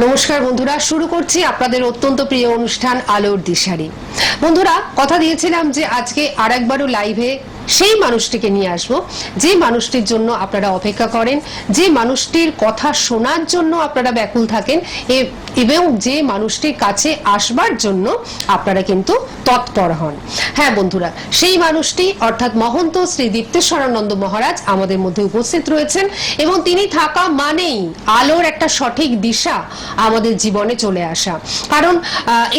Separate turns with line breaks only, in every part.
নমস্কার বন্ধুরা, শুরু করছি আপনাদের অত্যন্ত প্রিয় অনুষ্ঠান আলোর দিশারি। বন্ধুরা, কথা দিয়েছিলাম যে আজকে আর একবারও লাইভে সেই মানুষটিকে নিয়ে আসব। যে মানুষটির জন্য আপনারা অপেক্ষা করেন, যে মানুষটির কথা শোনার জন্য আপনারা ব্যাকুল থাকেন এবং যে মানুষটির কাছে আসবার জন্য আপনারা কিন্তু তৎপর হন। হ্যাঁ বন্ধুরা, সেই মানুষটি অর্থাৎ মহন্ত শ্রী দীপ্তেশ্বরানন্দ মহারাজ আমাদের মধ্যে উপস্থিত রয়েছেন এবং তিনি থাকা মানেই আলোর একটা সঠিক দিশা আমাদের জীবনে চলে আসা। কারণ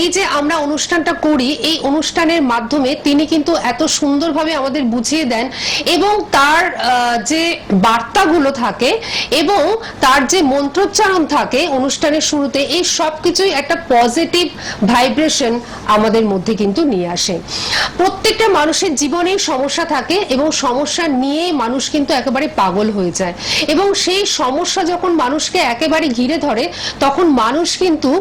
এই যে আমরা অনুষ্ঠানটা করি, এই অনুষ্ঠানের মাধ্যমে তিনি কিন্তু এত সুন্দরভাবে আমাদের বুঝিয়ে দেন এবং তার যে বার্তাগুলো থাকে এবং তার যে মন্ত্রোচ্চারণ থাকে অনুষ্ঠানের শুরুতে, এই সব কিছুই একটা পজিটিভ ভাইব্রেশন আমাদের মধ্যে কিন্তু নিয়ে আসে। প্রত্যেকটা মানুষের জীবনেই সমস্যা থাকে এবং সমস্যা নিয়ে মানুষ কিন্তু একেবারে পাগল হয়ে যায়। এবং সেই সমস্যা যখন মানুষকে একেবারে ঘিরে ধরে, তখন মানুষ কিন্তু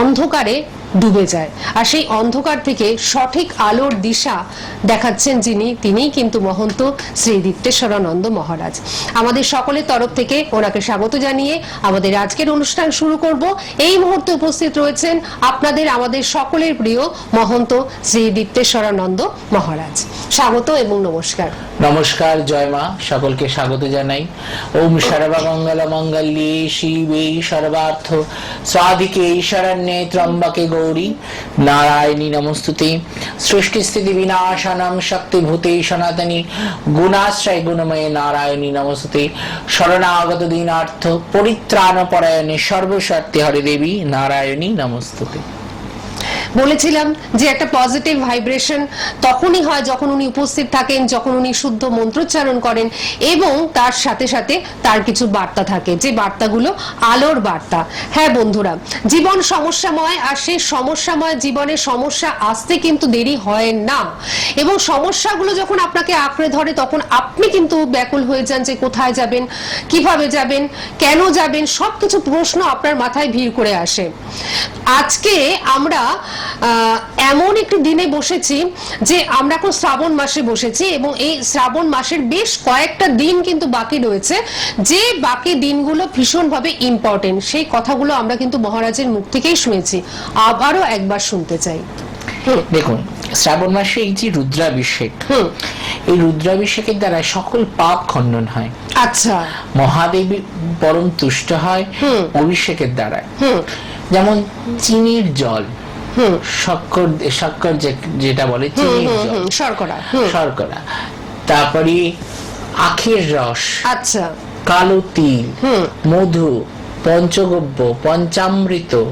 অন্ধকারে ডুবে যায়। আর সেই অন্ধকার থেকে সঠিক আলোর দিশা দেখাচ্ছেন যিনি, তিনিই কিন্তু মহন্ত শ্রী দীপ্তেশ্বরানন্দ মহারাজ। আমাদের সকলের তরফ থেকে ওনাকে স্বাগত জানিয়ে আমাদের আজকের অনুষ্ঠান শুরু করব। এই মুহূর্তে উপস্থিত রয়েছেন আপনাদের, আমাদের সকলের প্রিয় মহন্ত শ্রী দীপ্তেশ্বরানন্দ মহারাজ। স্বাগত এবং নমস্কার।
নমস্কার, জয় মা। সকলকে স্বাগত জানাই। ওম সর্বমঙ্গল মঙ্গল্যে শিবে সর্বার্থ। স্বাধিকে শরণ্যে ত্রম্বকে গৌরী। নারায়ণী নমস্তুতে। সৃষ্টি স্থিতি বিনাশনম শক্তিভূতে সনাতনী। গুণাশ্রয় গুণময়ে নারায়ণী নমস্তুতে। শরণাগত দীনার্থ পরিত্রাণ পরায়ণে সর্বস্বার্থে হরে দেবী। নারায়ণী নমস্তুতে।
বলেছিলাম যে একটা পজিটিভ ভাইব্রেশন তখনই হয় যখন উনি উপস্থিত থাকেন, যখন উনি শুদ্ধ মন্ত্রোচ্চারণ করেন এবং তার সাথে সাথে তার কিছু বার্তা থাকে, যে বার্তাগুলো আলোর বার্তা। হ্যাঁ বন্ধুরা, জীবন সমস্যাময় আর সেই সমস্যাময় জীবনে সমস্যা আসতে কিন্তু দেরি হয় না। এবং সমস্যাগুলো যখন আপনাকে আঁকড়ে ধরে, তখন আপনি কিন্তু ব্যাকুল হয়ে যান যে কোথায় যাবেন, কীভাবে যাবেন, কেন যাবেন, সবকিছু প্রশ্ন আপনার মাথায় ভিড় করে আসে। আজকে আমরা এমন একটি দিনে বসেছি যে আমরা এখন শ্রাবণ মাসে বসেছি এবং এই শ্রাবণ মাসের বেশ কয়েকটা দিন কিন্তু বাকি রয়েছে। যে বাকি দিনগুলো ভীষণভাবে ইম্পর্টেন্ট সেই কথাগুলো আমরা কিন্তু মহারাজের মুখ থেকেই শুনেছি। আবারও একবার শুনতে চাই।
দেখুন শ্রাবণ মাসে এই যে রুদ্রাভিষেক এই রুদ্রাভিষেকের দ্বারা সকল পাপ খণ্ডন হয়।
আচ্ছা।
মহাদেবী পরম তুষ্ট হয়। অভিষেকের দ্বারা
হুম।
যেমন চিনির জল শক্কর শক্কর যেটা বলে
শর্করা
শর্করা। তারপরে আখের রস।
আচ্ছা।
কালো তিল। মধু। পঞ্চগব্য। পঞ্চামৃত।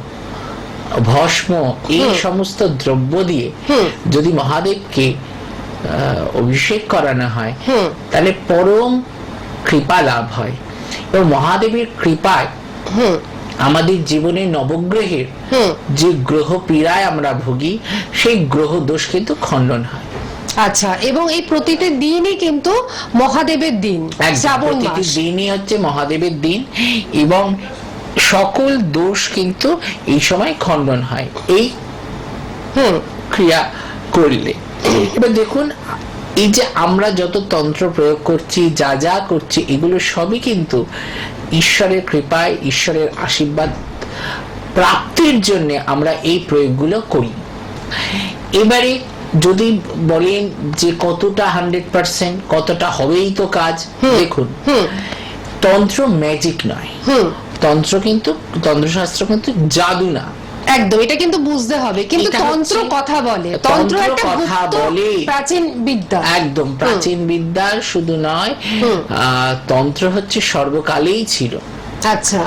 ভস্ম। এই সমস্ত দ্রব্য দিয়ে যদি মহাদেবকে অভিষেক করানো হয়। তাহলে পরম কৃপা লাভ হয়। এবং মহাদেবের কৃপায় আমাদের জীবনে নবগ্রহের যে গ্রহ পীড়ায় আমরা ভুগি সেই গ্রহ দোষ কিন্তু খণ্ডন হয়।
আচ্ছা এবং এই প্রতিটি দিনই কিন্তু মহাদেবের দিন শ্রাবণ
প্রতিটি
মাস।
দিনই হচ্ছে মহাদেবের দিন এবং সকল দোষ কিন্তু এই সময় খণ্ডন হয় এই ক্রিয়া করলে। এবার দেখুন এই যে আমরা যত তন্ত্র প্রয়োগ করছি যা যা করছি এগুলো সবই কিন্তু ঈশ্বরের কৃপায় ঈশ্বরের আশীর্বাদ প্রাপ্তির জন্য আমরা এই প্রয়োগগুলো করি। এবারে যদি বলেন যে কতটা হান্ড্রেড পার্সেন্ট কতটা হবেই তো কাজ দেখুন তন্ত্র ম্যাজিক নয়। তন্ত্র কিন্তু তন্ত্রশাস্ত্র কিন্তু জাদু না।
একদম এটা কিন্তু বুঝতে হবে। কিন্তু তন্ত্র কথা বলে। তন্ত্র একটা
কথা বলে।
প্রাচীন বিদ্যা।
একদম প্রাচীন বিদ্যা শুধু নয় তন্ত্র হচ্ছে সর্বকালেই ছিল।
আচ্ছা।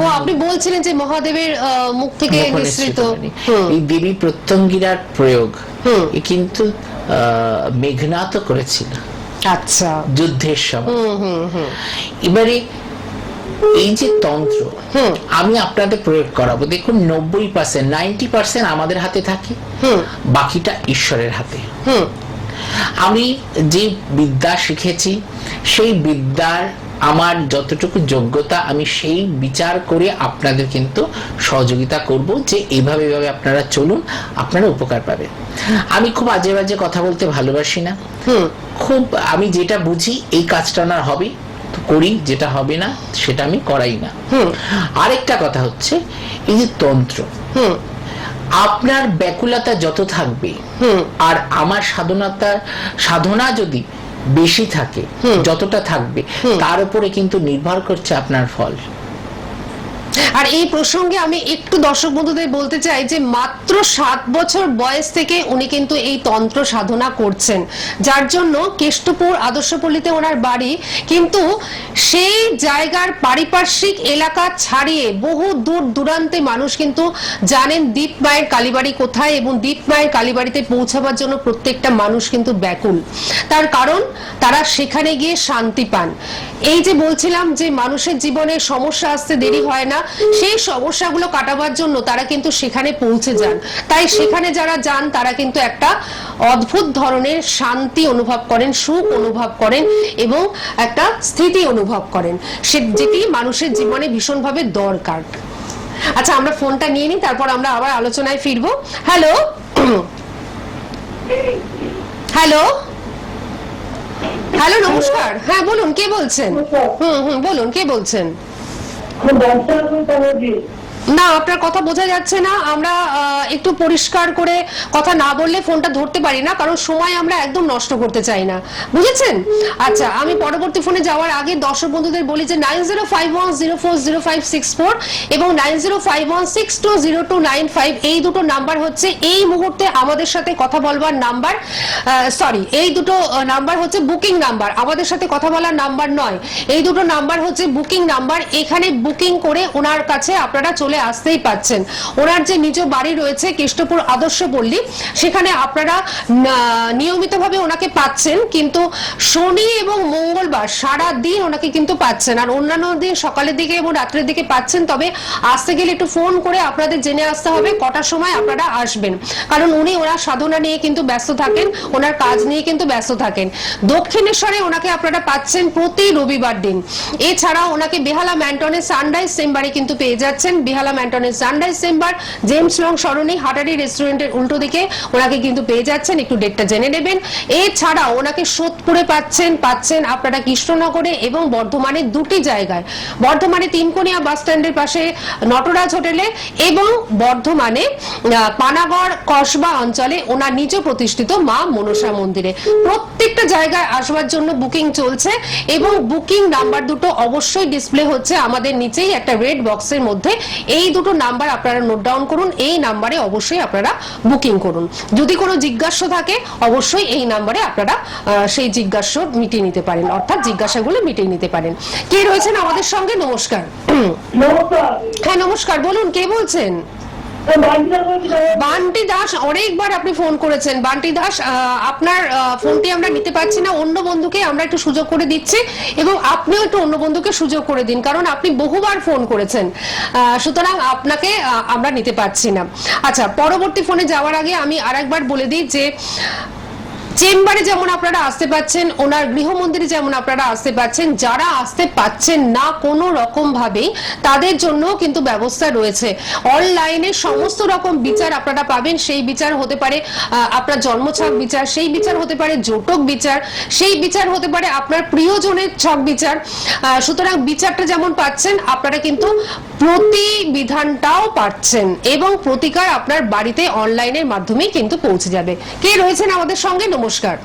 ও আপনি বলছিলেন যে মহাদেবের মুখ থেকে নিঃসৃত। হুম,
এই দেবী প্রত্যঙ্গিরার প্রয়োগ কিন্তু মেঘনাথ করেছিল।
আচ্ছা।
যুদ্ধের সময়।
হুম হুম হুম।
এবারে এই যে তন্ত্র আমি আপনাদের প্রয়োগ করাবো। দেখুন নব্বই পার্সেন্ট নাইনটি পার্সেন্ট আমাদের হাতে থাকে বাকিটা ঈশ্বরের হাতে। আমি যে বিদ্যা শিখেছি সেই বিদ্যার আমার যতটুকু যোগ্যতা আমি সেই বিচার করে আপনাদের কিন্তু সহযোগিতা করব যে এইভাবে এভাবে আপনারা চলুন আপনারা উপকার পাবেন। আমি খুব আজে বাজে কথা বলতে ভালোবাসি না। খুব আমি যেটা বুঝি এই কাজটা না হবে করি যেটা হবে না সেটা আমি করাই না। আরেকটা কথা হচ্ছে এই যে তন্ত্র।
হুম।
আপনার ব্যাকুলতা যত থাকবে
হুম।
আর আমার সাধনাতা সাধনা যদি বেশি থাকে যতটা থাকবে তার উপরে কিন্তু নির্ভর করছে আপনার ফল।
আর এই প্রসঙ্গে আমি একটু দর্শক বন্ধুদের বলতে চাই যে মাত্র সাত বছর বয়স থেকে উনি কিন্তু এই তন্ত্র সাধনা করছেন। যার জন্য কেষ্টপুর আদর্শপল্লীতে ওনার বাড়ি, কিন্তু সেই জায়গার পারিপার্শ্বিক এলাকা ছাড়িয়ে বহু দূর দূরান্তে মানুষ কিন্তু জানেন দীপ মায়ের কালীবাড়ি কোথায় এবং দীপ মায়ের কালীবাড়িতে পৌঁছাবার জন্য প্রত্যেকটা মানুষ কিন্তু ব্যাকুল। তার কারণ, তারা সেখানে গিয়ে শান্তি পান। এই যে বলছিলাম যে মানুষের জীবনে সমস্যা আসতে দেরি হয় না সেই সমস্যাগুলো কাটাবার জন্য তারা কিন্তু সেখানে পৌঁছে যান। তাই সেখানে যারা যান তারা কিন্তু একটা অদ্ভুত ধরনের শান্তি অনুভব করেন সুখ অনুভব করেন এবং একটা স্থিতি অনুভব করেন সে যেটি মানুষের জীবনে ভীষণভাবে দরকার। আচ্ছা আমরা ফোনটা নিয়ে নিই তারপর আমরা আবার আলোচনায় ফিরবো। হ্যালো? হ্যালো? হ্যালো নমস্কার। হ্যাঁ বলুন কে বলছেন? হুম হুম বলুন কে বলছেন? 그럼 멈춰 손가락이 না, আপনার কথা বোঝা যাচ্ছে না। আমরা একটু পরিষ্কার করে কথা না বললে ফোনটা ধরতে পারি না, কারণ সময় আমরা একদম নষ্ট করতে চাই না। বুঝেছেন? আচ্ছা আমি পরবর্তী ফোনে যাওয়ার আগে দর্শক বন্ধুদের বলি যে nine zero five one zero four zero five six four এবং nine zero five one six two zero two nine five এই দুটো নাম্বার হচ্ছে এই মুহূর্তে আমাদের সাথে কথা বলবার নাম্বার সরি এই দুটো নাম্বার হচ্ছে বুকিং নাম্বার। আমাদের সাথে কথা বলার নাম্বার নয়। এই দুটো নাম্বার হচ্ছে বুকিং নাম্বার। এখানে বুকিং করে ওনার কাছে আপনারা চলে আসতেই পাচ্ছেন। ওনার যে নিজ বাড়ি রয়েছে কেষ্টপুর আদর্শ পল্লী, সেখানে আপনারা নিয়মিতভাবে ওনাকে পাচ্ছেন, কিন্তু শনি এবং মঙ্গলবার সারা দিন ওনাকে কিন্তু পাচ্ছেন। আর অন্যান্য দিন সকালের দিকে এবং রাত্রের দিকে পাচ্ছেন, তবে আসতে গেলে একটু ফোন করে আপনাদের জেনে আসতে হবে, কটার সময় আপনারা আসবেন। কারণ উনি ওনার সাধনা নিয়ে কিন্তু ব্যস্ত থাকেন, ওনার কাজ নিয়ে কিন্তু ব্যস্ত থাকেন। দক্ষিণেশ্বরে ওনাকে আপনারা পাচ্ছেন প্রতি রবিবার দিন। এছাড়া ওনাকে বেহালা ম্যান্টনের সানরাইজ চেম্বারে কিন্তু পেয়ে যাচ্ছেন। Behala ম্যান্টনের Sunrise chamber James Long Sarani, হাটারি রেস্টুরেন্টের উল্টো দিকে ওনাকে কিন্তু পেয়ে যাচ্ছেন, একটু ডেটটা জেনে নেবেন। এছাড়া ওনাকে সোদপুরে পাচ্ছেন পাচ্ছেন আপনারা কৃষ্ণনগরে এবং বর্ধমানে দুটি জায়গায়। বর্ধমানে তিনকোনিয়া বাস স্ট্যান্ডের পাশে নটরাজ হোটেলে এবং বর্ধমানে পানাগড় কসবা অঞ্চলে ওনার নিজ প্রতিষ্ঠিত মা মনসা মন্দিরে। প্রত্যেকটা জায়গায় আসবার জন্য বুকিং চলছে এবং বুকিং নাম্বার দুটো অবশ্যই ডিসপ্লে হচ্ছে আমাদের নিচেই একটা রেড বক্সের মধ্যে। এই দুটো নাম্বার আপনারা নোট ডাউন করুন এই নাম্বারে অবশ্যই আপনারা বুকিং করুন। যদি কোনো জিজ্ঞাসা থাকে অবশ্যই এই নাম্বারে আপনারা সেই জিজ্ঞাসা মিটিয়ে নিতে পারেন অর্থাৎ জিজ্ঞাসাগুলো মিটিয়ে নিতে পারেন। কে রয়েছেন আমাদের সঙ্গে? নমস্কার।
নমস্কার।
হ্যাঁ নমস্কার বলুন কে বলছেন? বান্টি দাস, অনেকবার আপনি ফোন করেছেন। বান্টি দাস আপনার ফোনটি আমরা নিতে পারছি না। অন্য বন্ধুকে আমরা একটু সুযোগ করে দিচ্ছি এবং আপনিও একটু অন্য বন্ধুকে সুযোগ করে দিন, কারণ আপনি বহুবার ফোন করেছেন। সুতরাং আপনাকে আমরা নিতে পারছি না। আচ্ছা পরবর্তী ফোনে যাওয়ার আগে আমি আরেকবার বলে দিই যে চেম্বারে যেমন আপনারা আসতে পাচ্ছেন, ওনার গৃহ মন্দিরে যেমন আপনারা আসতে পাচ্ছেন, যারা আসতে পাচ্ছেন না কোনো রকম ভাবেই, তাদের জন্য কিন্তু ব্যবস্থা রয়েছে। অনলাইনে সমস্ত রকম বিচার আপনারা পাবেন। সেই বিচার হতে পারে আপনার জন্মছক বিচার, সেই বিচার হতে পারে জোটক বিচার, সেই বিচার হতে পারে আপনার প্রিয়জনের ছক বিচার। সুতরাং বিচারটা যেমন পাচ্ছেন, আপনারা কিন্তু প্রতিবিধানটাও পাচ্ছেন এবং প্রতিকার আপনার বাড়িতে অনলাইনের মাধ্যমেই কিন্তু পৌঁছে যাবে। কে রয়েছেন আমাদের সঙ্গে? নমস্কার। নমস্কার।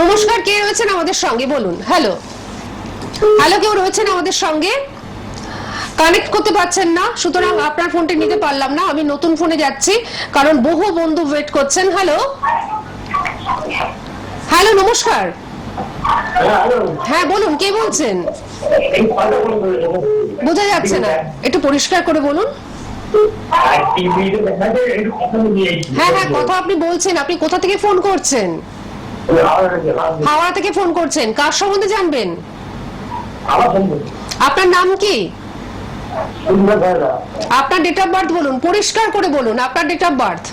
নমস্কার, কে রয়েছেন আমাদের সঙ্গে? বলুন হ্যালো হ্যালো কেউ রয়েছেন আমাদের সঙ্গে? কানেক্ট করতে পারছেন না, সুতরাং আপনার ফোনটি নিতে পারলাম না, আমি নতুন ফোনে যাচ্ছি, কারণ বহু বন্ধু ওয়েট করছেন। হ্যালো হ্যালো নমস্কার। হ্যাঁ বলুন, কে বলছেন? বোঝা যাচ্ছে না। একটু পরিষ্কার করে বলুন। হ্যাঁ হ্যাঁ কথা আপনি বলছেন আপনি কোথা থেকে ফোন করছেন? হাওড়া থেকে ফোন করছেন কার সম্বন্ধে জানবেন? আপনার নাম কি? আপনার ডেট অফ বার্থ বলুন পরিষ্কার করে বলুন আপনার ডেট অফ বার্থ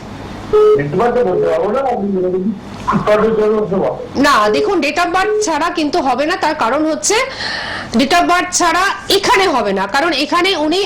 না দেখুন ডেট অফ বার্থ ছাড়া কিন্তু হবে না তার কারণ হচ্ছে ডেট অফ বার্থ ছাড়া এখানে হবে না। কারণ এখানে উনি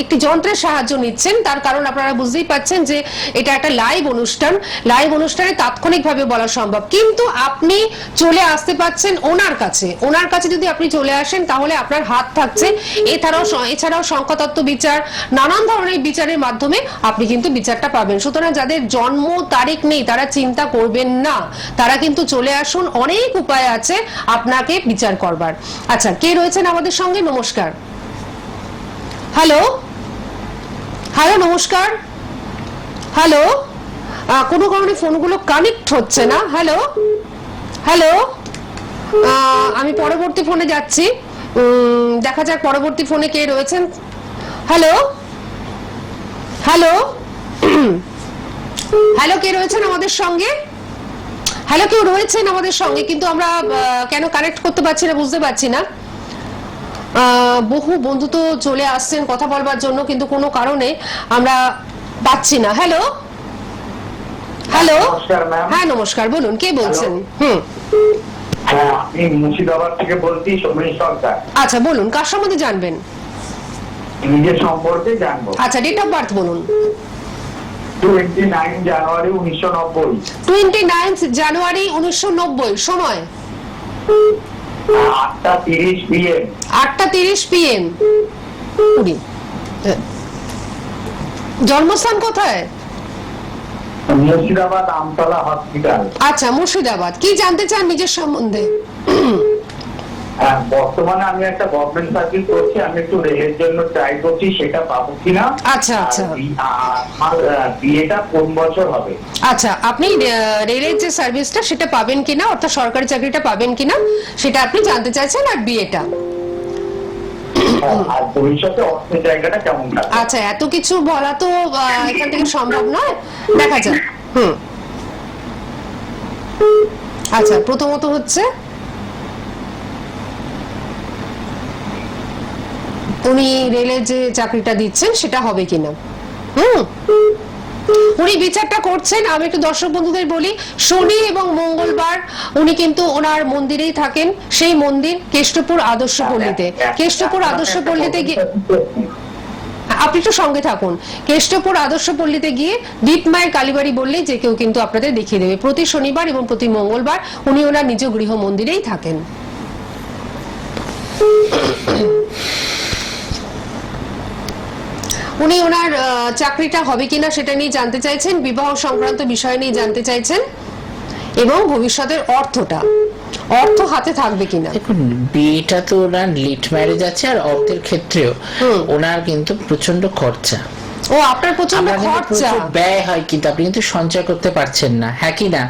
একটি যন্ত্রের সাহায্য নিচ্ছেন। তার কারণ আপনারা বুঝতেই পাচ্ছেন যে এটা একটা লাইভ অনুষ্ঠান। লাইভ অনুষ্ঠানে তাৎক্ষণিকভাবে বলা সম্ভব। কিন্তু আপনি চলে আসতে পাচ্ছেন ওনার কাছে। ওনার কাছে যদি আপনি চলে আসেন, তাহলে আপনার হাত থাকছে। এছাড়াও এছাড়াও সংখ্যাতত্ত্ব বিচার, নানান ধরনের বিচারের মাধ্যমে আপনি কিন্তু বিচারটা পাবেন। সুতরাং যাদের জন্ম তারিখ নেই, তারা চিন্তা করবেন না। তারা কিন্তু চলে আসুন। অনেক উপায় আছে আপনাকে বিচার করবার। আচ্ছা কে রয়েছেন আমাদের সঙ্গে? নমস্কার। হ্যালো হ্যালো নমস্কার। হ্যালো কোনো কারণে ফোনগুলো কানেক্ট হচ্ছে না। হ্যালো হ্যালো আমি পরবর্তী ফোনে যাচ্ছি। দেখা যাক পরবর্তী ফোনে কে রয়েছেন। হ্যালো হ্যালো হ্যালো কে রয়েছেন আমাদের সঙ্গে? হ্যালো কেউ রয়েছেন আমাদের সঙ্গে? কিন্তু আমরা কেন কানেক্ট করতে পারছি না বুঝতে পারছি না। বহু বন্ধু তো চলে আসছেন কথা বলবার জন্য কিন্তু কোনো কারণে আমরা পাচ্ছি না। হ্যালো? হ্যালো? হ্যাঁ নমস্কার বলুন কে বলছেন? হুম।
হ্যাঁ আমি মুর্শিদাবাদ থেকে বলছি সমীর সরকার।
আচ্ছা বলুন কার সম্বন্ধে জানবেন?
নিজের সম্পর্কে জানব।
আচ্ছা ডেট অফ বার্থ বলুন।
টোয়েন্টি নাইন জানুয়ারি উনিশশো নব্বই।
টোয়েন্টি নাইন্থ জানুয়ারি উনিশশো নব্বই সময়?
আটটা তিরিশ পিএম
আটটা তিরিশ পিএম কুড়ি। জন্মস্থান কোথায়?
মুর্শিদাবাদ আমতলা হসপিটাল।
আচ্ছা মুর্শিদাবাদ। কি জানতে চান নিজের সম্বন্ধে?
হ্যাঁ, বর্তমানে আমি একটা গভর্নমেন্ট সার্ভিস করছি আমি একটু রেলের জন্য ট্রাই করছি সেটা পাবো কিনা?
আচ্ছা, আচ্ছা।
আমার বিয়েটা কোন বছর হবে?
আচ্ছা আপনি রেলের যে সার্ভিসটা সেটা পাবেন কিনা? অর্থাৎ সরকারি চাকরিটা পাবেন কিনা? সেটা আপনি জানতে চাইছেন আর বিয়েটা?
আর ভবিষ্যতে অর্থের জায়গাটা কেমন থাকবে?
আচ্ছা এত কিছু বলা তো এখান থেকে সম্ভব নয়। দেখা যাক। হুম। আচ্ছা প্রথমত হচ্ছে উনি রেলের যে চাকরিটা দিচ্ছেন, সেটা হবে কিনা? হুম। উনি বিচারটা করছেন, আমি একটু দর্শক বন্ধুদের বলি, শনি এবং মঙ্গলবার উনি কিন্তু ওনার মন্দিরেই থাকেন, সেই মন্দির কেষ্টপুর আদর্শ পল্লীতে। কেষ্টপুর আদর্শ পল্লীতে গিয়ে আপনি একটু সঙ্গে থাকুন। কেষ্টপুর আদর্শ পল্লীতে গিয়ে দীপমায়ের কালীবাড়ি বললেই যে কেউ কিন্তু আপনাদের দেখিয়ে দেবে। প্রতি শনিবার এবং প্রতি মঙ্গলবার উনি ওনার নিজ গৃহ মন্দিরেই থাকেন। উনি ওনার চাকরিটা হবে কিনা সেটা নিয়ে জানতে চাইছেন বিবাহ সংক্রান্ত বিষয় নিয়ে জানতে চাইছেন এবং ভবিষ্যতের অর্থটা অর্থ হাতে থাকবে কিনা।
দেখুন বিয়েটা তো ওনার লিট ম্যারেজ আছে আর অর্থের ক্ষেত্রেও ওনার কিন্তু প্রচণ্ড খরচা।
ও আপনার
প্রচণ্ড
খরচা।
ব্যয় হয় কিন্তু আপনি কিন্তু সঞ্চয় করতে পারছেন না হ্যাঁ কি না?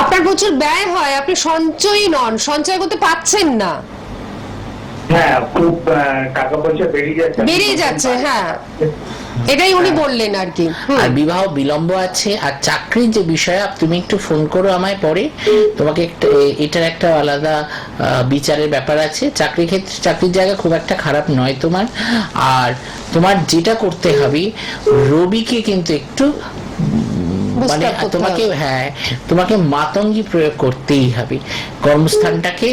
আপনার প্রচুর ব্যয় হয় আপনি সঞ্চয়ী নন সঞ্চয় করতে পারছেন না।
হ্যাঁ খুব টাকা পয়সা বেরিয়ে যাচ্ছে।
বেরিয়ে যাচ্ছে, হ্যাঁ। এটাই উনি বললেন আর কি।
আর বিবাহ বিলম্ব আছে আর চাকরির যে বিষয় তুমি একটু ফোন করো আমায় পরে। তোমাকে একটা এটার একটা আলাদা বিচারের ব্যাপার আছে। চাকরি ক্ষেত্রে চাকরির জায়গা খুব একটা খারাপ নয় তোমার। আর তোমার যেটা করতে হবে রবিকে কিন্তু একটু মানে তোমাকে হ্যাঁ তোমাকে মাতঙ্গি প্রয়োগ করতেই হবে কর্মস্থানটাকে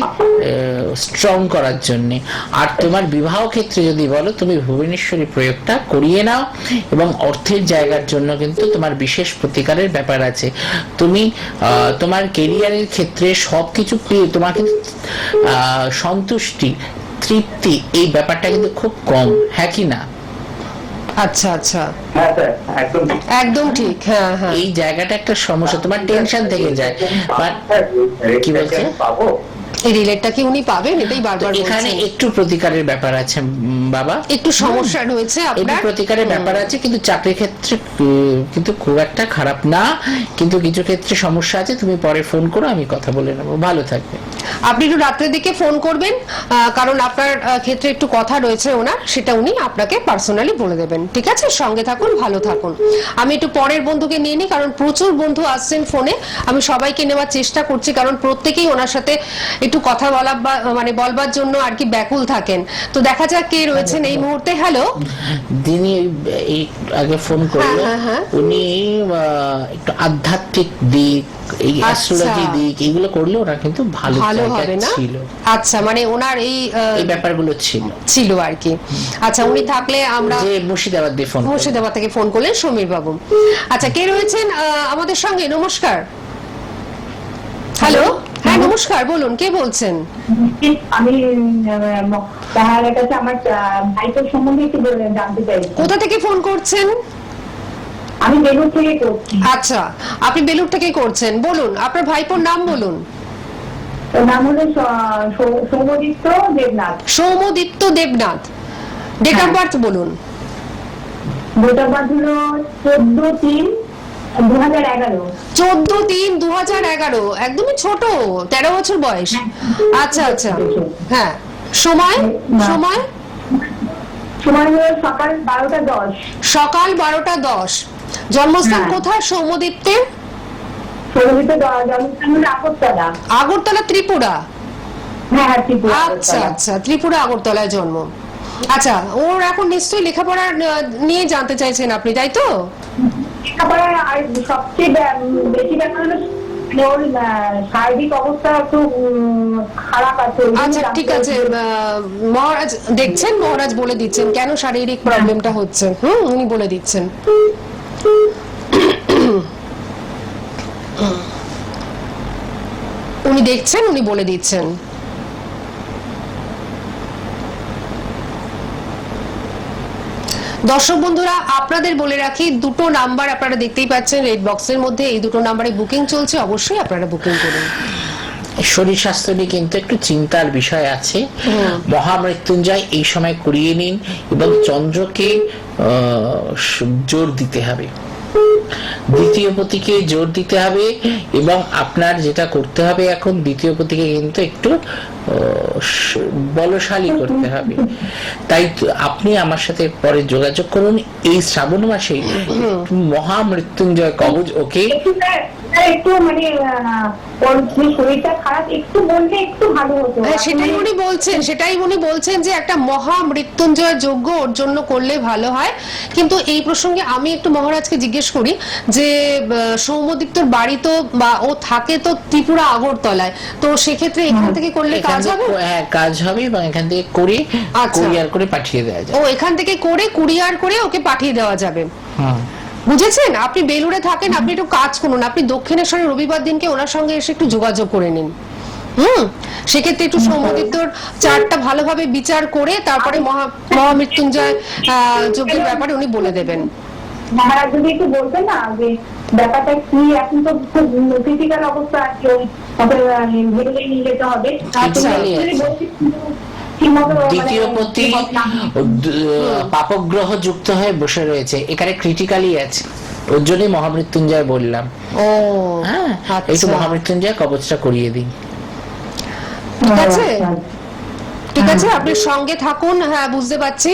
স্ট্রং করার জন্য। আর তোমার বিবাহ ক্ষেত্রে যদি বলো তুমি ভুবনেশ্বরী প্রয়োগটা করিয়ে নাও এবং অর্থের জায়গার জন্য কিন্তু তোমার বিশেষ প্রতিকারের ব্যাপার আছে। তুমি আহ, তোমার কেরিয়ারের ক্ষেত্রে সব কিছু আহ, সন্তুষ্টি তৃপ্তি এই ব্যাপারটা কিন্তু খুব কম হ্যাঁ কি না?
আচ্ছা আচ্ছা।
হ্যাঁ স্যার একদম
একদম ঠিক হ্যাঁ হ্যাঁ।
এই জায়গাটা একটা সমস্যা তোমার টেনশন থেকে যায়। বাট কি বলছে?
পাবো?
এই রিলেটটা কি উনি পাবেন? এটাই বারবার
এখানে একটু প্রতিকারের ব্যাপার আছে বাবা।
একটু সমস্যা রয়েছে আপনার?
প্রতিকারের ব্যাপার আছে কিন্তু চাকরির ক্ষেত্রে কিন্তু খুব একটা খারাপ না। কিন্তু কিছু ক্ষেত্রে সমস্যা আছে তুমি পরে ফোন করো আমি কথা বলে নেব। ভালো থাকবে
আপনি একটু রাত্রের দিকে ফোন করবেন কারণ আপনার ক্ষেত্রে একটু কথা রয়েছে ওনার সেটা উনি আপনাকে পার্সোনালি বলে দেবেন। ঠিক আছে? সঙ্গে থাকুন ভালো থাকুন। আমি একটু পরের বন্ধুকে নিয়ে নিই কারণ প্রচুর বন্ধু আসছেন ফোনে। আমি সবাইকে নেওয়ার চেষ্টা করছি কারণ প্রত্যেকেই ওনার সাথে একটু কথা বলা মানে বলবার জন্য আর কি ব্যাকুল থাকেন। তো দেখা যাক কে রয়েছেন এই মুহূর্তে। হ্যালো
এই আগে ফোন করল।
হ্যাঁ, হ্যাঁ, হ্যাঁ।
উনি একটু আধ্যাত্মিক দিক এই
আচ্ছা।
অ্যাস্ট্রোলজি দিক এগুলো করলে ওরা কিন্তু ভালো
ভালো হবে না? আচ্ছা মানে ওনার এই
এই ব্যাপারগুলো ছিল।
ছিল আর কি। আচ্ছা উনি থাকলে আমরা
যে মুর্শিদাবাদ দিয়ে ফোন
মুর্শিদাবাদ থেকে ফোন করলেন সমীর বাবু। আচ্ছা কে রয়েছেন আহ, আমাদের সঙ্গে? নমস্কার। হ্যালো হ্যাঁ নমস্কার বলুন কে বলছেন?
আমি তাহার কাছে আমার আহ, ভাইপোর সম্বন্ধে একটু জানতে চাই
কোথা থেকে ফোন করছেন?
আমি বেলুর থেকে করছি।
আচ্ছা আপনি বেলুর থেকে করছেন। বলুন আপনার ভাইপোর নাম বলুন।
নাম হলো Soumadipta Debnath.
Soumadipta Debnath. Date of birth বলুন।
ডেট অফ বার্থ হলো চোদ্দ তিন
চোদ্দ তিন দু হাজার এগারো। একদমই ছোট তেরো বছর বয়স। আচ্ছা আচ্ছা। হ্যাঁ। সময়? সময়?
সকাল বারোটা দশ।
সকাল বারোটা দশ। জন্মস্থান
হ্যাঁ।
কোথায়? সৌমদীপ্তের
জন্মস্থান আগরতলা।
আগরতলা ত্রিপুরা?
হ্যাঁ হ্যাঁ ত্রিপুরা
আচ্ছা আচ্ছা। ত্রিপুরা আগরতলায় জন্ম। আচ্ছা ওর এখন নিশ্চয়ই লেখাপড়া নিয়ে জানতে চাইছেন আপনি তাই তো?
তারপরে আর সবচেয়ে বেশি ব্যাপার হলো ওর শারীরিক অবস্থা একটু খারাপ আছে
আচ্ছা ঠিক আছে মহারাজ দেখছেন? মহারাজ বলে দিচ্ছেন। কেন শারীরিক প্রবলেমটা হচ্ছে? হুম উনি বলে দিচ্ছেন। উনি দেখছেন? উনি বলে দিচ্ছেন। দর্শক বন্ধুরা আপনাদের বলে রাখি দুটো নাম্বার আপনারা দেখতেই পাচ্ছেন রেড বক্সের মধ্যে এই দুটো নাম্বারে বুকিং চলছে অবশ্যই আপনারা বুকিং করুন।
শরীর স্বাস্থ্য নিয়ে কিন্তু একটু চিন্তার বিষয় আছে। মহামৃত্যুঞ্জয় এই সময় করিয়ে নিন এবং চন্দ্রকে আহ, জোর দিতে হবে। দ্বিতীয় পতিকে জোর দিতে হবে এবং আপনার যেটা করতে হবে এখন দ্বিতীয় পতিকে কিন্তু একটু আহ, বলশালী করতে হবে। তাই আপনি আমার সাথে পরে যোগাযোগ করুন। এই শ্রাবণ মাসে মহামৃত্যুঞ্জয় কবজ ওকে
একটু মানে আহ, ওর যে শরীরটা খারাপ একটু বললে একটু ভালো হতো।
হ্যাঁ সেটাই উনি বলছেন সেটাই উনি বলছেন যে একটা মহা মৃত্যুঞ্জয় যজ্ঞ ওর জন্য করলে ভালো হয়। কিন্তু এই প্রসঙ্গে আমি একটু মহারাজকে জিজ্ঞেস করি যে আহ, বাড়ি তো বা ও থাকে তো ত্রিপুরা আগরতলায়। তো সেক্ষেত্রে এখান থেকে করলে কাজ হবে?
হ্যাঁ কাজ হবে এবং এখান থেকে করে
আচ্ছা।
কুরিয়ার করে পাঠিয়ে দেওয়া যায়
ও এখান থেকে করে কুরিয়ার করে ওকে পাঠিয়ে দেওয়া যাবে।
হুম।
বুঝেছেন? আপনি বেলুড়ে থাকেন আপনি একটু কাজ করুন। আপনি দক্ষিণেশ্বরে রবিবার দিনকে ওনার সঙ্গে এসে একটু যোগাযোগ করে নিন। হুম? সেক্ষেত্রে একটু সৌমদীপ্তর চারটা ভালোভাবে বিচার করে তারপরে মহা মহামৃত্যুঞ্জয় আহ, যজ্ঞের ব্যাপারে উনি বলে দেবেন।
মহারাজ যদি একটু বলতেন না যে ব্যাপারটা কি? এখন তো খুব ক্রিটিক্যাল অবস্থা আছে ওকে ভেবে নিয়ে যেতে হবে।
আচ্ছা।
দ্বিতীয় পতি পাপগ্রহ যুক্ত হয়ে বসে রয়েছে এখানে ক্রিটিক্যালি আছে ওর জন্যই মহামৃত্যুঞ্জয় বললাম
ও
হ্যাঁ
আচ্ছা।
একটু মহামৃত্যুঞ্জয় কবচটা করিয়ে দিন
ঠিক আছে
আচ্ছা।
ঠিক আছে আপনি সঙ্গে থাকুন হ্যাঁ বুঝতে পারছি।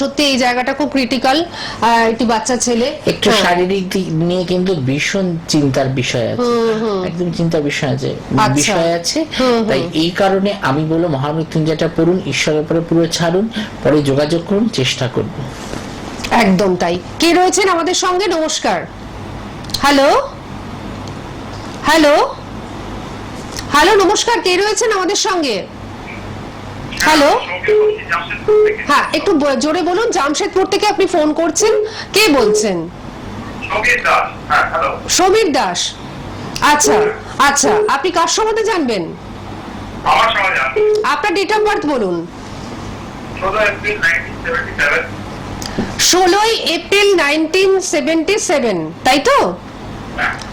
সত্যি এই জায়গাটা খুব ক্রিটিক্যাল একটি বাচ্চা ছেলে।
একটু
হ্যাঁ।
শারীরিক দিক নিয়ে কিন্তু ভীষণ চিন্তার বিষয় আছে। একদম চিন্তার বিষয় আছে
আচ্ছা।
বিষয় আছে। তাই এই কারণে আমি বলব মহামৃত্যুঞ্জয়টা পড়ুন ঈশ্বরের উপরে পুরো ছাড়ুন পরে যোগাযোগ করুন চেষ্টা করুন
একদম তাই। কে রয়েছেন আমাদের সঙ্গে? নমস্কার। হ্যালো? হ্যালো? হ্যালো নমস্কার। কে রয়েছেন আমাদের সঙ্গে? হ্যালো হ্যাঁ একটু জোরে বলুন জামশেদপুর থেকে আপনি ফোন করছেন। কে বলছেন?
সমীর দাস। হ্যাঁ হ্যালো
সমীর দাস। আচ্ছা আচ্ছা আপনি কার সম্বন্ধে জানবেন? আপনার ডেট অফ বার্থ বলুন। ষোলোই এপ্রিল নাইনটিন সেভেন্টি সেভেন তাই তো?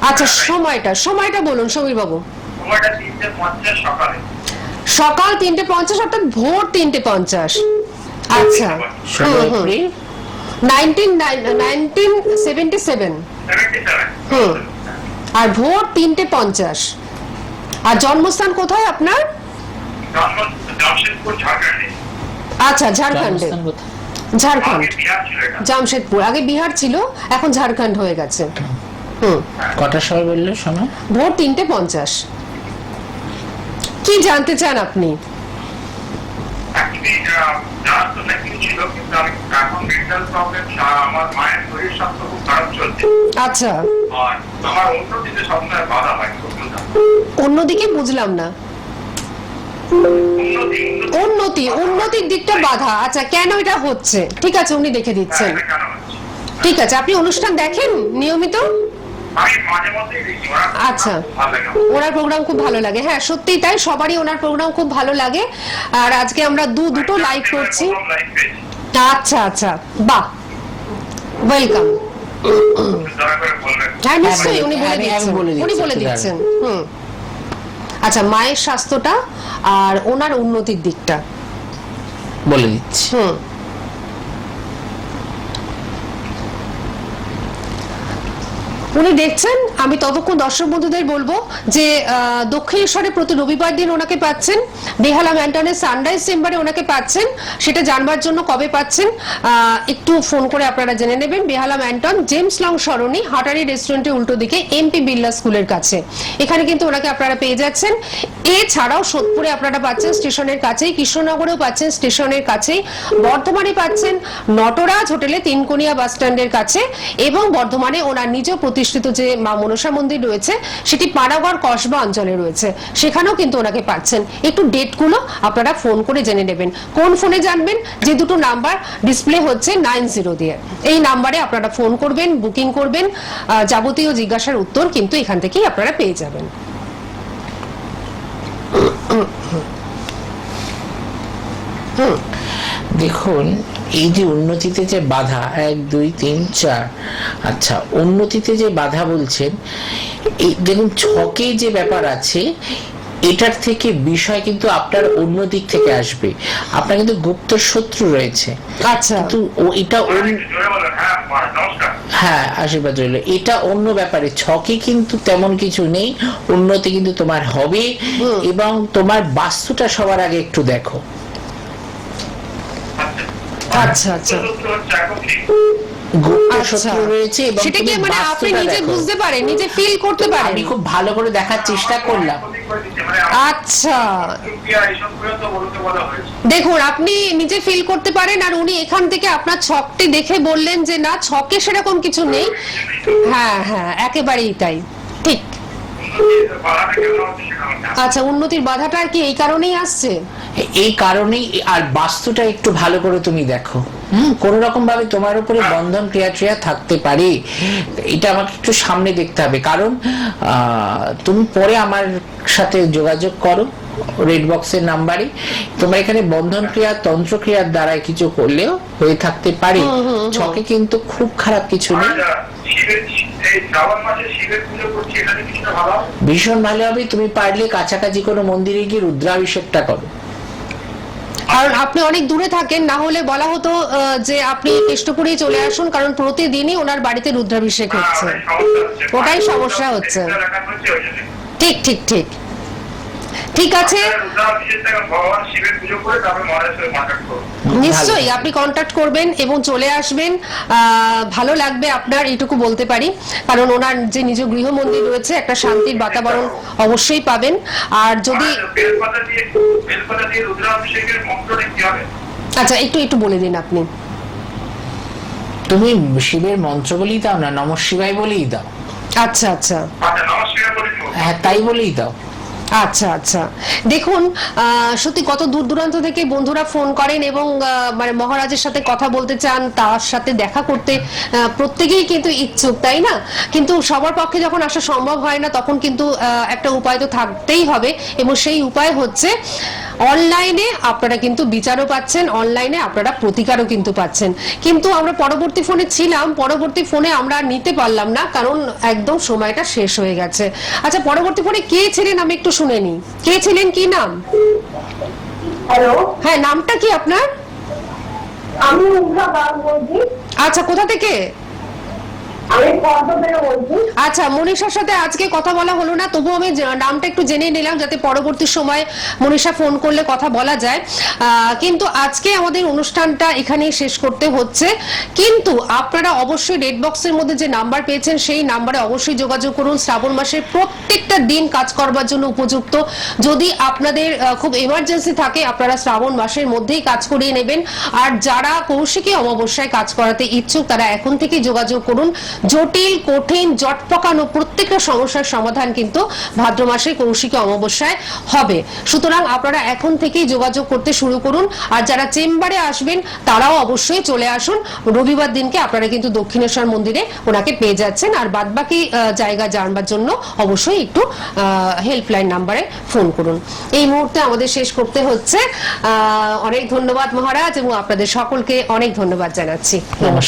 আচ্ছা সময়টা সময়টা বলুন সমীর বাবু
সময়টা তিনটে পঞ্চাশ সকালে।
সকাল তিনটে পঞ্চাশ অর্থাৎ ভোর তিনটে পঞ্চাশ। আচ্ছা। Nineteen nineteen seventy seven hmm. আর ভোর তিনটে পঞ্চাশ। আর জন্মস্থান কোথায় আপনার?
জন্ম জামশেদপুর ঝাড়খণ্ডে
আচ্ছা ঝাড়খণ্ডে।
জন্মস্থান কোথায়?
ঝাড়খণ্ড। জামশেদপুর। আগে বিহার ছিল এখন ঝাড়খণ্ড হয়ে গেছে। হুম।
কটার সময় বলল সময়
ভোর তিনটে পঞ্চাশ। কি জানতে চান আপনি? আচ্ছা।
হয়
অন্যদিকে বুঝলাম না।
উন্নতি
উন্নতি উন্নতির দিকটা বাধা। আচ্ছা কেন এটা হচ্ছে? ঠিক আছে উনি দেখে দিচ্ছেন।
হচ্ছে?
ঠিক আছে আপনি অনুষ্ঠান দেখেন নিয়মিত? আচ্ছা। ওনার প্রোগ্রাম খুব ভালো লাগে। হ্যাঁ সত্যিই তাই সবারই ওনার প্রোগ্রাম খুব ভালো লাগে। আর আজকে আমরা দু দুটো লাইভ করছি। আচ্ছা আচ্ছা। বাহ। ওয়েলকাম হ্যাঁ নিশ্চয়ই উনি বলে দিচ্ছেন। উনি বলে দিচ্ছেন। হুম। আচ্ছা মায়ের স্বাস্থ্যটা আর ওনার উন্নতির দিকটা।
বলে দিচ্ছি।
হুম। উনি দেখছেন, আমি ততক্ষণ দর্শক বন্ধুদের বলব যে দক্ষিণেশ্বরে প্রতি রবিবার দিন ওনাকে পাচ্ছেন, বেহালা ম্যান্টনের সানরাইজ চেম্বারে ওনাকে পাচ্ছেন, সেটা জানবার জন্য কবে পাচ্ছেন একটু ফোন করে আপনারা জেনে নেবেন। Behala Manton, James Long Sarani, Hatari রেস্টুরেন্টের উল্টো দিকে এমপি বিল্লা স্কুলের কাছে। এখানে কিন্তু ওনাকে আপনারা পেয়ে যাচ্ছেন। এছাড়াও সোদপুরে আপনারা পাচ্ছেন স্টেশনের কাছেই, কৃষ্ণনগরেও পাচ্ছেন স্টেশনের কাছেই, বর্ধমানে পাচ্ছেন নটরাজ হোটেলে তিনকোনিয়া বাস স্ট্যান্ডের কাছে এবং বর্ধমানে ওনার নিজ প্রতিষ্ঠিত যে মা মনসা মন্দির রয়েছে, সেটি পাড়াগড় কসবা অঞ্চলে রয়েছে। সেখানেও কিন্তু ওনাকে পাচ্ছেন। একটু ডেটগুলো আপনারা ফোন করে জেনে নেবেন। কোন ফোনে জানবেন? যে দুটো নাম্বার ডিসপ্লে হচ্ছে নাইন জিরো দিয়ে। এই নাম্বারে আপনারা ফোন করবেন, বুকিং করবেন যাবতীয় জিজ্ঞাসার উত্তর কিন্তু এখান থেকেই আপনারা পেয়ে যাবেন।
দেখুন এই যে উন্নতিতে যে বাধা এক দুই তিন চার আচ্ছা উন্নতিতে যে বাধা বলছেন এই দেখুন ছকে যে ব্যাপার আছে এটার থেকে বিষয় কিন্তু আপনার অন্য দিক থেকে আসবে। আপনার কিন্তু গুপ্ত শত্রু রয়েছে।
আচ্ছা।
কিন্তু এটা
হ্যাঁ নমস্কার।
হ্যাঁ আশীর্বাদ রইল। এটা অন্য ব্যাপারে ছকে কিন্তু তেমন কিছু নেই উন্নতি কিন্তু তোমার হবে এবং তোমার বাস্তুটা সবার আগে একটু দেখো।
আচ্ছা, আচ্ছা। আচ্ছা।
রয়েছে
সেটা কি মানে আপনি নিজে বুঝতে পারেন নিজে ফিল করতে পারেন?
আমি খুব ভালো করে দেখার চেষ্টা করলাম।
আচ্ছা। দেখুন আপনি নিজে ফিল করতে পারেন আর উনি এখান থেকে আপনার ছকটি দেখে বললেন যে না ছকে সেরকম কিছু নেই। হ্যাঁ হ্যাঁ একেবারেই তাই। ঠিক। আচ্ছা উন্নতির বাধাটা আর কি এই কারণেই আসছে?
এই কারণেই আর বাস্তুটা একটু ভালো করে তুমি দেখো। হুম কোন রকম ভাবে তোমার উপরে বন্ধন ক্রিয়া ক্রিয়া থাকতে পারে। এটা আমাকে একটু সামনে দেখতে হবে। কারণ আহ, তুমি পরে আমার সাথে যোগাযোগ করো রেড বক্সের নাম্বারে। তোমার এখানে বন্ধন ক্রিয়া তন্ত্র ক্রিয়ার দ্বারা কিছু করলেও হয়ে থাকতে পারে। ছকে কিন্তু খুব খারাপ কিছু নেই। ভীষণ ভালো হবে। তুমি পারলে কাছাকাছি কোনো মন্দিরে গিয়ে রুদ্রাভিষেকটা করো।
কারণ আপনি অনেক দূরে থাকেন না হলে বলা হতো আহ, যে আপনি কেষ্টপুরে চলে আসুন কারণ প্রতিদিনই ওনার বাড়িতে রুদ্রাভিষেক হচ্ছে।
সমস্যা হচ্ছে।
ওটাই সমস্যা হচ্ছে। ঠিক ঠিক ঠিক। ঠিক আছে। নিশ্চয়ই আপনি কন্ট্যাক্ট করবেন এবং চলে আসবেন। ভালো লাগবে আপনার এইটুকু বলতে পারি। কারণ ওনার যে নিজ গৃহ মন্দির রয়েছে একটা শান্তির বাতাবরণ অবশ্যই পাবেন। আর যদি আচ্ছা একটু একটু বলে দিন আপনি।
তুমি শিবের মন্ত্র বলেই দাও না নম শিবাই বলেই দাও।
আচ্ছা আচ্ছা।
হ্যাঁ তাই বলেই দাও।
আচ্ছা আচ্ছা। দেখুন সত্যি কত দূর দূরান্ত থেকে বন্ধুরা ফোন করেন এবং মানে মহারাজের সাথে কথা বলতে চান, তার সাথে দেখা করতে প্রত্যেকেই কিন্তু ইচ্ছুক, তাই না? কিন্তু সবার পক্ষে যখন আসা সম্ভব হয় না, তখন কিন্তু একটা উপায় তো থাকতেই হবে এবং সেই উপায় হচ্ছে অনলাইনে আপনারা কিন্তু বিচারও পাচ্ছেন অনলাইনে আপনারা প্রতিকারও কিন্তু পাচ্ছেন। কিন্তু আমরা পরবর্তী ফোনে ছিলাম পরবর্তী ফোনে আমরা নিতে পারলাম না কারণ একদম সময়টা শেষ হয়ে গেছে। আচ্ছা পরবর্তী ফোনে কে ছিলেন আমি একটু শুনে নিই কে ছিলেন কি নাম?
হ্যালো
হ্যাঁ নামটা কি আপনার?
আমি
আচ্ছা কোথা থেকে
আমি ফটো থেকে বলছি
আচ্ছা মনীষার সাথে আজকে কথা বলা হলো না তবু আমি নামটা একটু জেনে নিলাম যাতে পরবর্তী সময় মনীষা ফোন করলে কথা বলা যায়। কিন্তু আজকে আমাদের অনুষ্ঠানটা এখানেই শেষ করতে হচ্ছে। কিন্তু আপনারা অবশ্যই রেড বক্সের মধ্যে যে নাম্বার পেয়েছেন, সেই নাম্বারে অবশ্যই যোগাযোগ করুন। শ্রাবণ মাসের প্রত্যেকটা দিন কাজ করবার জন্য উপযুক্ত। যদি আপনাদের খুব এমার্জেন্সি থাকে, আপনারা শ্রাবণ মাসের মধ্যেই কাজ করিয়ে নেবেন। আর যারা কৌশিকী অমাবস্যায় কাজ করাতে ইচ্ছুক, তারা এখন থেকেই যোগাযোগ করুন। জটিল, কঠিন জট পাকানো প্রত্যেকটা সমস্যার সমাধান কিন্তু ভাদ্র মাসে কৌশিকী অমাবস্যায় হবে। সুতরাং আপনারা এখন থেকেই যোগাযোগ করতে শুরু করুন আর যারা চেম্বারে আসবেন, তারাও অবশ্যই চলে আসুন। রবিবার দিনকে আপনারা কিন্তু দক্ষিণেশ্বর মন্দিরে ওনাকে পেয়ে যাচ্ছেন। আর বাদবাকি জায়গা জানবার জন্য অবশ্যই একটু হেল্পলাইন নাম্বারে ফোন করুন। এই মুহূর্তে আমাদের শেষ করতে হচ্ছে। অনেক ধন্যবাদ মহারাজ এবং আপনাদের সকলকে অনেক ধন্যবাদ জানাচ্ছি। নমস্কার।